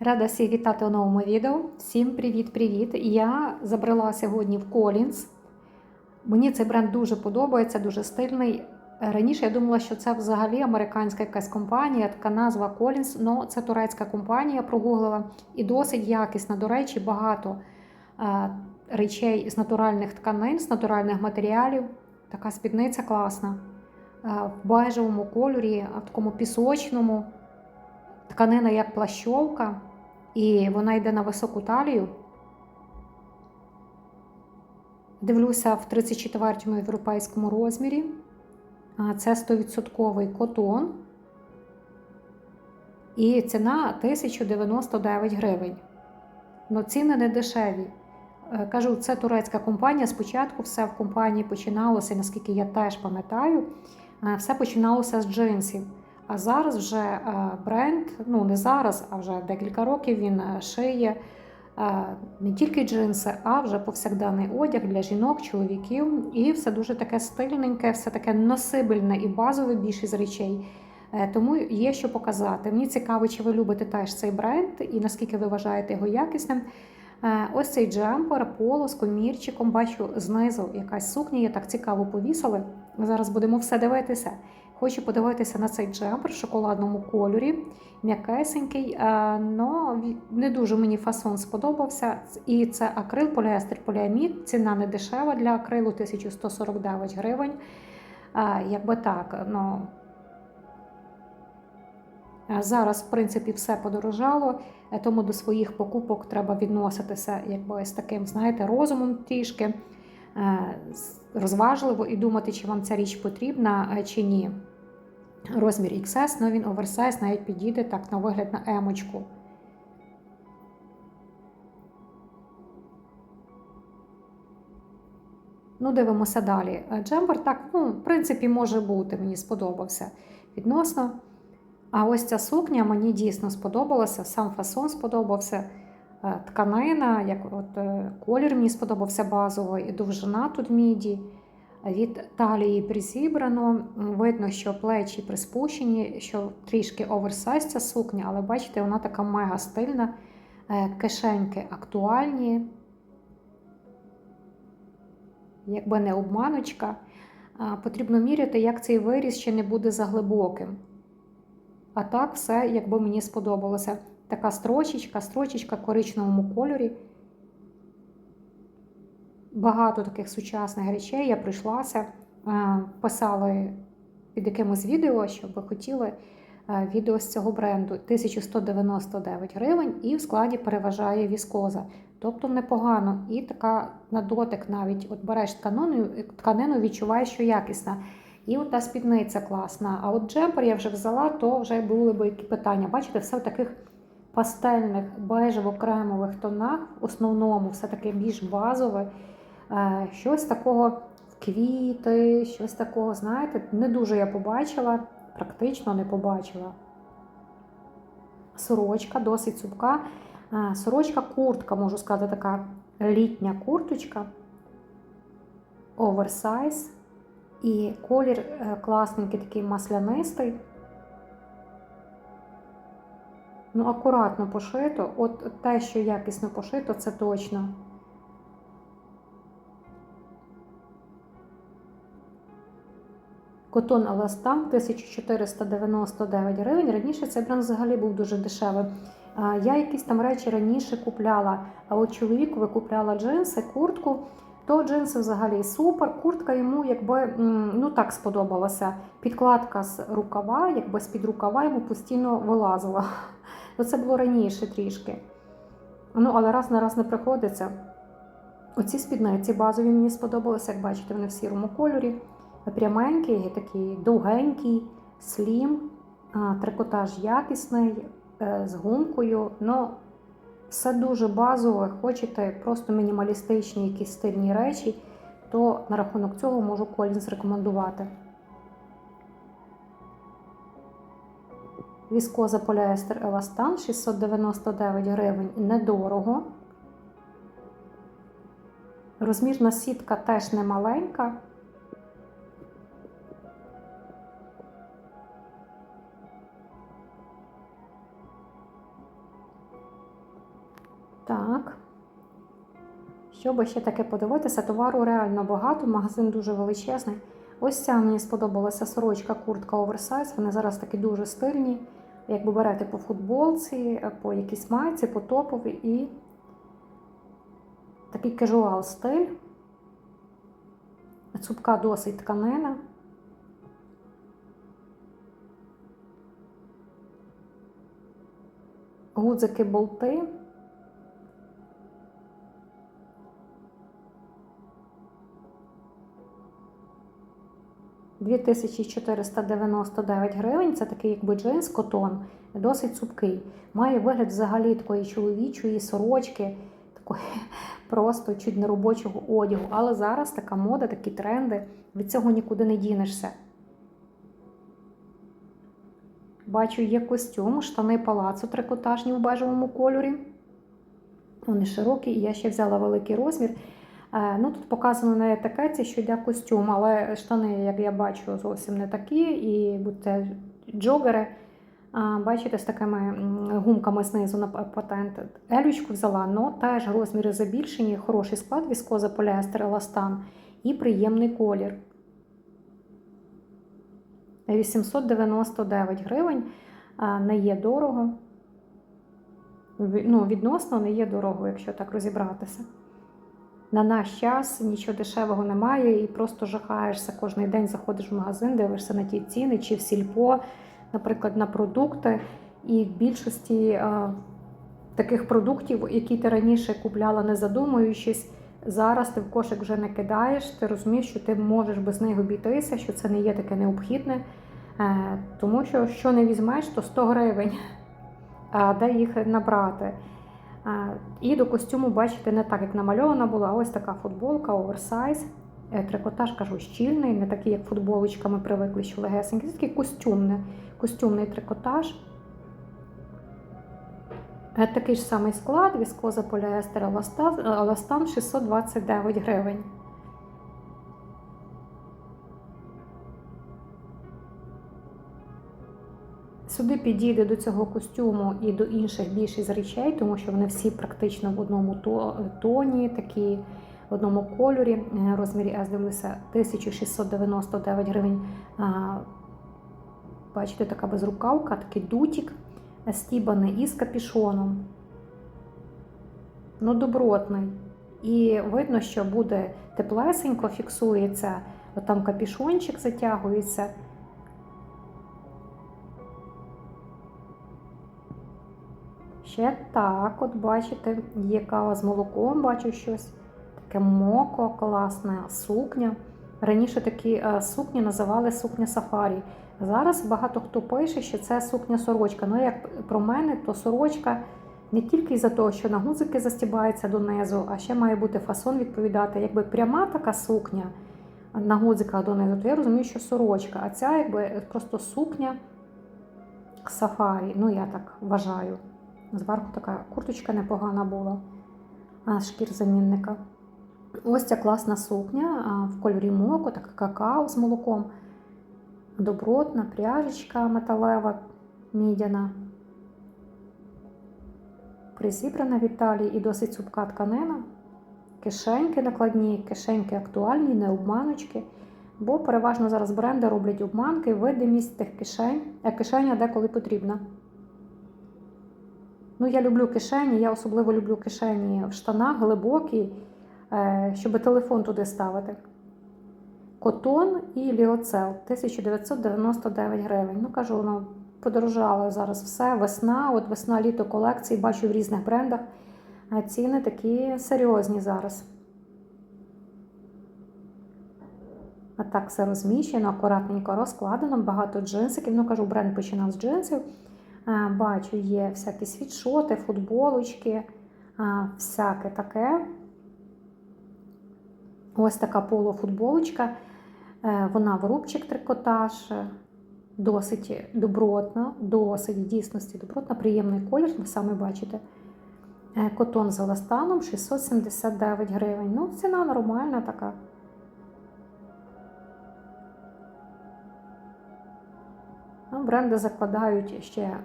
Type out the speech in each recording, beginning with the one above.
Рада всіх вітати у новому відео. Всім привіт-привіт! Я забрала сьогодні в Collins. Мені цей бренд дуже подобається, дуже стильний. Раніше я думала, що це взагалі американська якась компанія, така назва Collins, але це турецька компанія, прогуглила і досить якісна. До речі, багато е, речей з натуральних тканин, з натуральних матеріалів. Така спідниця класна. Е, в бежевому кольорі, в такому пісочному. Тканина як плащовка, і вона йде на високу талію. Дивлюся в 34-му європейському розмірі. Це 100% котон. І ціна 1099 гривень. Ну, ціни не дешеві. Е, Кажу, це турецька компанія. Спочатку все в компанії починалося, наскільки я теж пам'ятаю, е, все починалося з джинсів. А зараз вже е, бренд, ну не зараз, а вже декілька років він е, шиє е, не тільки джинси, а вже повсякденний одяг для жінок, чоловіків. І все дуже таке стильненьке, все таке носибельне і базове більшість речей. Тому є що показати. Мені цікаво, чи ви любите теж цей бренд і наскільки ви вважаєте його якісним. Ось цей джемпер, поло з комірчиком. Бачу знизу якась сукня, я так цікаво повісили. Зараз будемо все дивитися. Хочу подивитися на цей джемпер в шоколадному кольорі, м'якесенький, але не дуже мені фасон сподобався. І це акрил, поліестер, поліамід. Ціна не дешева для акрилу 1149 гривень. Е, Якби так, ну. Е, Зараз, в принципі, все подорожало, е, тому до своїх покупок треба відноситися якби з таким, знаєте, розумом трішки, розважливо і думати, чи вам ця річ потрібна чи ні. Розмір XS, ну він оверсайз навіть підійде так на вигляд на емочку. Ну, дивимося далі. Джемпер так, ну, в принципі, може бути, мені сподобався відносно. А ось ця сукня мені дійсно сподобалася, сам фасон сподобався, е, тканина, як от е, колір мені сподобався базовий, і довжина тут міді. Від талії призібрано. Видно, що плечі приспущені, що трішки оверсайз ця сукня, але бачите, вона така мега стильна, Е, кишеньки актуальні, якби не обманочка. Потрібно міряти, як цей виріз ще не буде заглибоким. А так все, якби мені сподобалося. Така строчечка, строчечка в коричневому кольорі. Багато таких сучасних речей я прийшлася, е, писали під якимось відео, що ви хотіли е, відео з цього бренду 1199 гривень і в складі переважає віскоза. Тобто непогано. І така на дотик навіть от береш тканину, тканину відчуваєш, що якісна. І от та спідниця класна. А от джемпер я вже взяла, то вже були б які питання. Бачите, все в таких пастельних бежево-кремових тонах, в основному все таке більш базове. Е, Щось такого в квіти, щось такого, знаєте, не дуже я побачила, практично не побачила. Сорочка досить цупка. Е, Сорочка, куртка, можу сказати, така літня курточка, оверсайз. І колір е, класненький, такий маслянистий. Ну, акуратно пошито. От те, що якісно пошито, це точно. Котон Аластан 1499 гривень. Раніше цей бренд взагалі був дуже дешевий. Я якісь там речі раніше купляла, а от чоловікові купляла джинси, куртку. То джинси взагалі супер. Куртка йому якби ну так сподобалася. Підкладка з рукава, якби з-під рукава йому постійно вилазила. Ну, це було раніше трішки. Ну, але раз на раз не приходиться. Оці спідниці базові мені сподобалися, як бачите, вони в сірому кольорі. Пряменький, такий довгенький, слім, трикотаж якісний, е, з гумкою. Ну, все дуже базове. Хочете просто мінімалістичні якісь стильні речі, то на рахунок цього можу Collins рекомендувати. Віскоза поліестер Еластан 699 гривень недорого. Розмірна сітка теж не Так. Що би ще таке подивитися, товару реально багато, магазин дуже величезний. Ось ця мені сподобалася сорочка, куртка оверсайз. Вони зараз такі дуже стильні. Якби берете по футболці, по якійсь майці, по топові і такий кежуал стиль. Цупка досить тканина. Гудзики болти. Дві тисячі 499 гривень. Це такий якби джинс, котон, досить цупкий. Має вигляд взагалі такої чоловічої сорочки, такої просто чуть не робочого одягу. Але зараз така мода, такі тренди. Від цього нікуди не дінешся. Бачу, є костюм, штани палацу трикотажні в бежевому кольорі. Вони широкі, і я ще взяла великий розмір. Е, Ну, Тут показано на етикеті, що йде костюм, але штани, як я бачу, зовсім не такі. І будьте джогери, бачите, з такими гумками знизу на патент. Елючку взяла, але теж розміри забільшені, хороший склад, віскоза, поліестер, еластан і приємний колір. 899 гривень не є дорого. Ну, відносно не є дорого, якщо так розібратися. На наш час нічого дешевого немає і просто жахаєшся. Кожен день заходиш в магазин, дивишся на ті ціни, чи в сільпо, наприклад, на продукти. І в більшості а, таких продуктів, які ти раніше купляла, не задумуючись, зараз ти в кошик вже не кидаєш, ти розумієш, що ти можеш без них обійтися, що це не є таке необхідне. Е, Тому що що не візьмеш, то 100 гривень, а де їх набрати. І до костюму, бачите, не так, як намальована була, ось така футболка, оверсайз. Е, Трикотаж, кажу, щільний, не такий, як футболочка, ми привикли, що легесенький. Це такий костюмний, костюмний трикотаж. Е, Такий ж самий склад, віскоза поліестер еластан 629 гривень. Сюди підійде до цього костюму і до інших більшість речей, тому що вони всі практично в одному тоні, такі в одному кольорі. Е, Розмірі S дивлюся 1699 гривень. Бачите, така безрукавка, такий дутік стібаний із капішоном. Ну, добротний. І видно, що буде теплесенько, фіксується, от там капішончик затягується. Ще так, от бачите, є кава з молоком, бачу щось. Таке моко, класна сукня. Раніше такі е, сукні називали сукня сафарі. Зараз багато хто пише, що це сукня сорочка. Ну, як про мене, то сорочка не тільки за того, що на гузики застібається донизу, а ще має бути фасон відповідати. Якби пряма така сукня на гудзиках донизу, то я розумію, що сорочка, а ця якби просто сукня сафарі. Ну, я так вважаю. Зверху така курточка непогана була, а, шкір замінника. Ось ця класна сукня в кольорі моко, така какао з молоком. Добротна пряжечка металева, мідяна. Призібрана в Італії і досить цупка тканина. Кишеньки накладні, кишеньки актуальні, не обманочки. Бо переважно зараз бренди роблять обманки, видимість тих кишень, а кишеня деколи потрібна. Ну, я люблю кишені, я особливо люблю кишені в штанах глибокі, е, щоб телефон туди ставити. Котон і ліоцел 1999 гривень. Ну, кажу, воно подорожало зараз все. Весна, от весна літо колекції, бачу в різних брендах. А ціни такі серйозні зараз. А так все розміщено, акуратненько розкладено, багато джинсиків. Ну, кажу, бренд починав з джинсів. А, Бачу, є всякі світшоти, футболочки, всяке таке. Ось така полуфутболочка. Е, Вона в рубчик трикотаж, е, досить добротна, досить дійсності добротна, приємний колір, ви самі бачите. Е, Котон з еластаном 679 гривень. Ну, ціна нормальна така. Бренди закладають ще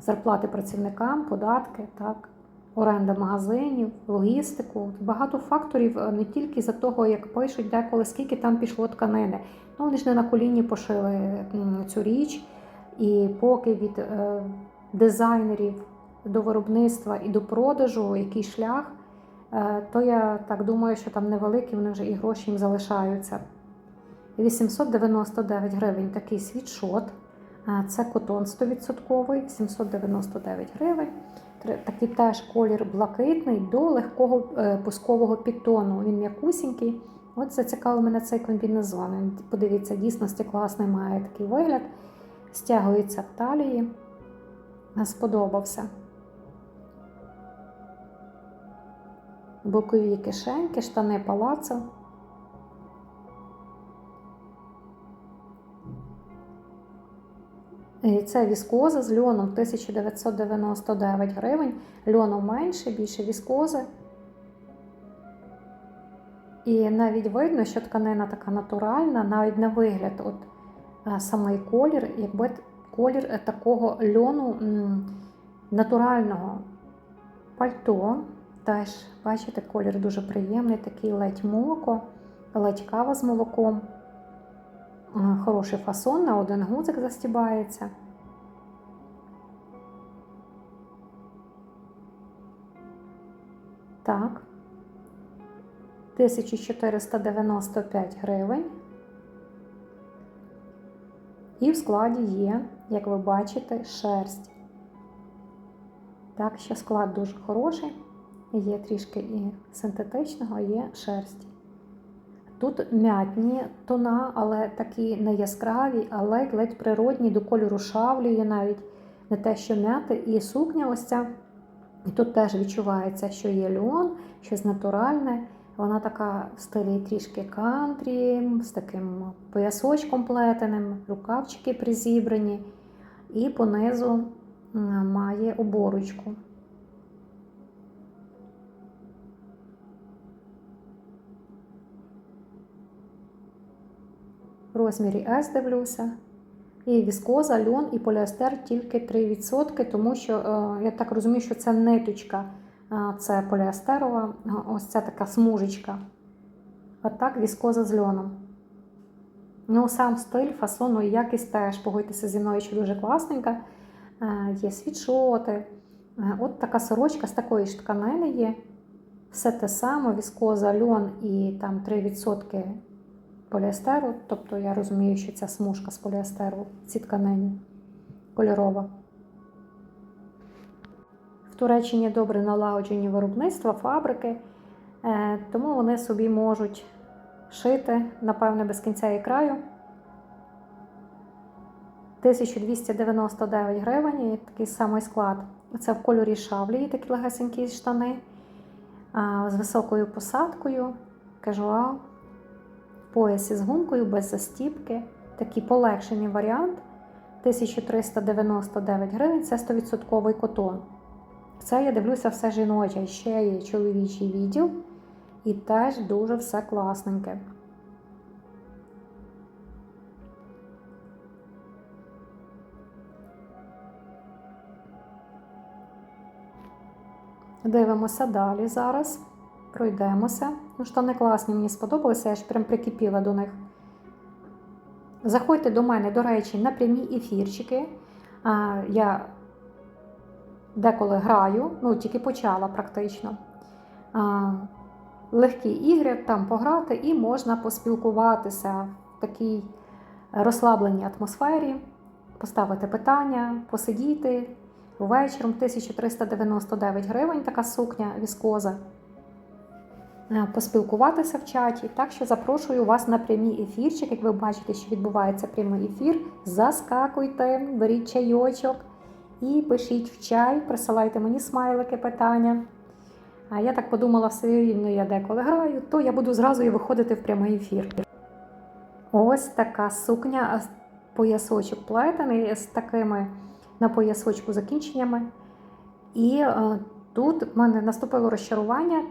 зарплати працівникам, податки, так. оренда магазинів, логістику. Багато факторів е, не тільки за того, як пишуть деколи, скільки там пішло тканини. Ну, вони ж не на коліні пошили цю річ. І поки від е, дизайнерів до виробництва і до продажу який шлях, е, то я так думаю, що там невеликі, вони вже і гроші їм залишаються. 899 гривень такий світшот. Це котон 100%, 799 гривень. Такий теж колір блакитний до легкого е, пускового підтону. Він м'якусінький. От зацікавив мене цей комбінезон. Подивіться, дійсно класний має такий вигляд. Стягується в талії. Е, Сподобався. Бокові кишеньки, штани палацо. Це віскоза з льоном 1999 гривень. Льону менше, більше віскози. І навіть видно, що тканина така натуральна, навіть на вигляд, от е, самий колір, якби колір е, такого льону натурального пальто. Теж, бачите, колір дуже приємний, такий ледь молоко, ледь кава з молоком. Хороший фасон, на один гудзик застібається. Так. 1495 гривень. І в складі є, як ви бачите, шерсть. Так що склад дуже хороший. Є трішки і синтетичного, є шерсть. Тут м'ятні тона, але такі не яскраві, а ледь-ледь природні, до кольору шавлює навіть не те, що м'яти. І сукня ось ця. І тут теж відчувається, що є льон, щось натуральне. Вона така в стилі трішки кантрі, з таким поясочком плетеним, рукавчики призібрані, і понизу має оборочку. В розмірі S дивлюся. І віскоза, льон і поліестер тільки 3%, тому що е, я так розумію, що це ниточка, е, це поліестерова, е, ось ця така смужечка. А так віскоза з льоном. Ну, сам стиль, фасон, ну і якість теж, погодьтеся зі мною, що дуже класненька. Є світшоти. От така сорочка з такої ж тканини є. Все те саме, віскоза, льон і там 3% поліестеру. Тобто я розумію, що ця смужка з поліестеру в цій тканині кольорова. В Туреччині добре налагоджені виробництва, фабрики, е, тому вони собі можуть шити, напевне, без кінця і краю. 1299 гривень і такий самий склад. Це в кольорі шавлі, такі легесенькі штани з високою посадкою, кажуал, в поясі з гумкою, без застіпки. Такий полегшений варіант. 1399 гривень це 100% котон. Це я дивлюся все жіноче. Ще є чоловічий відділ. І теж дуже все класненьке. Дивимося далі зараз. Пройдемося. Ну, штани класні, мені сподобалися, я ж прям прикипіла до них. Заходьте до мене, до речі, на прямі ефірчики. А, Я деколи граю, ну тільки почала практично. А, Легкі ігри, там пограти, і можна поспілкуватися в такій розслабленій атмосфері, поставити питання, посидіти. Вечором 1399 гривень така сукня віскоза. Е, Поспілкуватися в чаті. Так що запрошую вас на прямі ефірчик. Як ви бачите, що відбувається прямий ефір. Заскакуйте, беріть чайочок і пишіть в чай, присилайте мені смайлики, питання. А я так подумала, все рівно я деколи граю, то я буду зразу і виходити в прямий ефір. Ось така сукня, поясочок плетений з такими на поясочку закінченнями. І е, тут в мене наступило розчарування.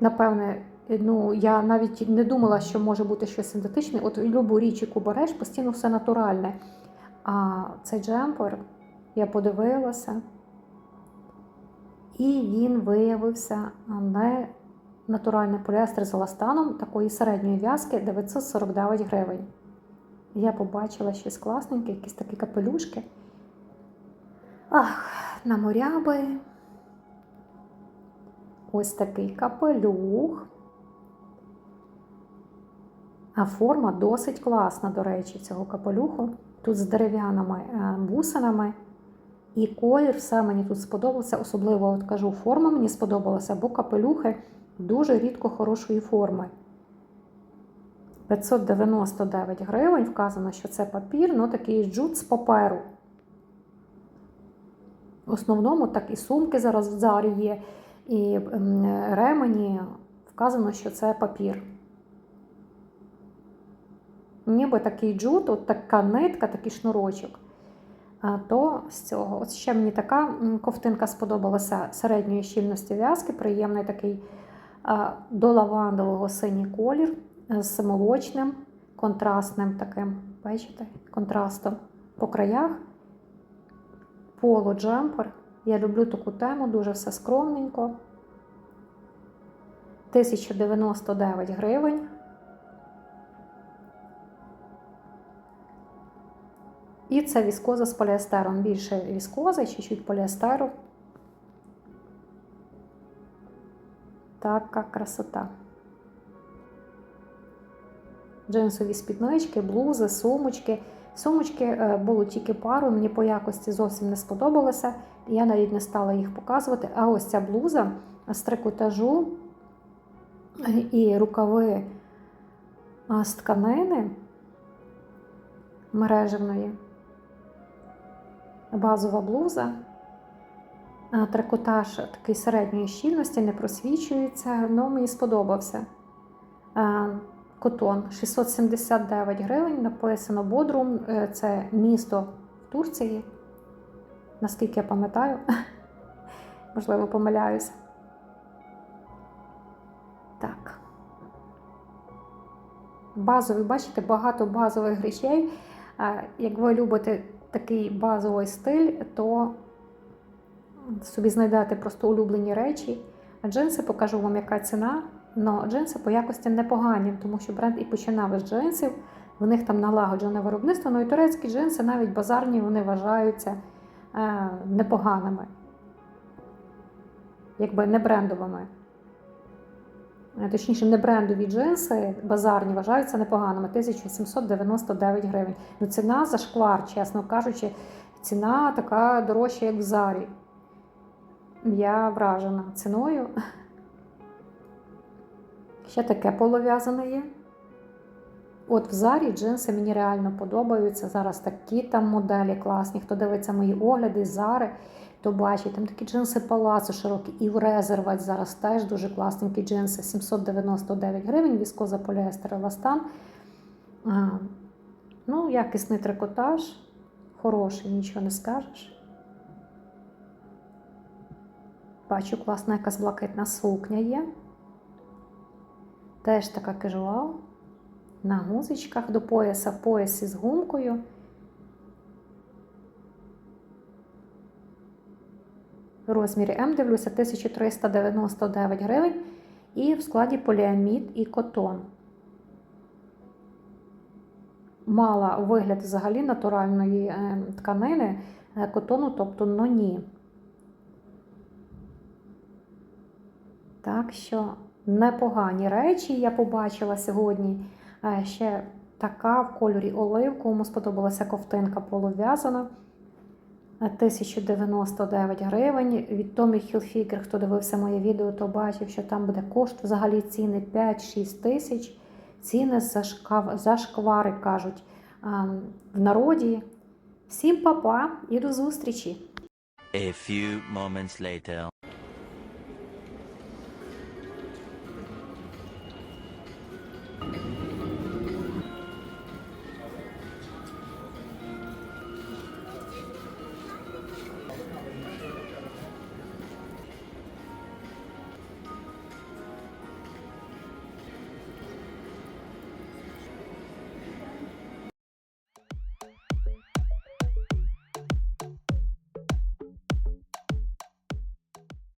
Напевне, ну я навіть не думала, що може бути щось синтетичне. От любу річ, яку береш, постійно все натуральне. А цей джемпер я подивилася. І він виявився не натуральний поліестер з еластаном такої середньої в'язки 949 гривень. Я побачила щось класненьке, якісь такі капелюшки. Ах, на моряби. Ось такий капелюх. А форма досить класна, до речі, цього капелюху. Тут з дерев'яними е, бусинами. І колір все мені тут сподобався. Особливо, от кажу, форма мені сподобалася, бо капелюхи дуже рідко хорошої форми. 599 гривень. Вказано, що це папір, ну такий джут з паперу. В основному так і сумки зараз в зарі є, і ем, ремені вказано, що це папір. Ніби такий джут, от така нитка, такий шнурочок. То з цього. От ще мені така ковтинка сподобалася середньої щільності в'язки, приємний такий до лавандового синій колір з молочним, контрастним таким, бачите, контрастом по краях. Поло джемпер. Я люблю таку тему, дуже все скромненько. 1099 гривень. І це віскоза з поліестером. Більше віскози, чуть-чуть поліестеру. Така красота. Джинсові спіднички, блузи, сумочки. Сумочки е, було тільки пару, мені по якості зовсім не сподобалося. Я навіть не стала їх показувати. А ось ця блуза з трикотажу і рукави з тканини мережевної. Базова блуза. Трикотаж такий середньої щільності, не просвічується, але мені сподобався. Котон 679 гривень, написано Бодрум, Е, це місто в Турції. Наскільки я пам'ятаю, можливо, помиляюся. Так. Базові, бачите, багато базових речей. Як ви любите такий базовий стиль, то собі знайдете просто улюблені речі. А джинси покажу вам, яка ціна. Но джинси по якості непогані, тому що бренд і починав із джинсів. В них там налагоджене виробництво. Ну і турецькі джинси, навіть базарні, вони вважаються е, непоганими, якби не брендовими. Е, Точніше, не брендові джинси базарні вважаються непоганими 1799 гривень. Ну, ціна за шквар, чесно кажучи, ціна така дорожча, як в зарі. Я вражена ціною. Ще таке полов'язане є. От в зарі джинси мені реально подобаються. Зараз такі там моделі класні. Хто дивиться мої огляди зари, то бачить, там такі джинси палацу широкі. І в резервать зараз теж дуже класненькі джинси. 799 гривень, віскоза поліестер еластан. Ну, якісний трикотаж. Хороший, нічого не скажеш. Бачу, класна якась блакитна сукня є. Теж така кажуал. На гузичках до пояса, в поясі з гумкою. В розмірі М дивлюся 1399 гривень. І в складі поліамід і котон. Мала вигляд взагалі натуральної е, тканини е, котону, тобто ноні. Так що непогані речі я побачила сьогодні. Е, Ще така в кольорі олив, кому сподобалася ковтинка полув'язана. Е, 1099 гривень. Від Tommy Hilfiger, хто дивився моє відео, то бачив, що там буде кошт взагалі ціни 5-6 тисяч. Ціни зашкав- зашквари кажуть ем, в народі. Всім па-па і до зустрічі! A few moments later.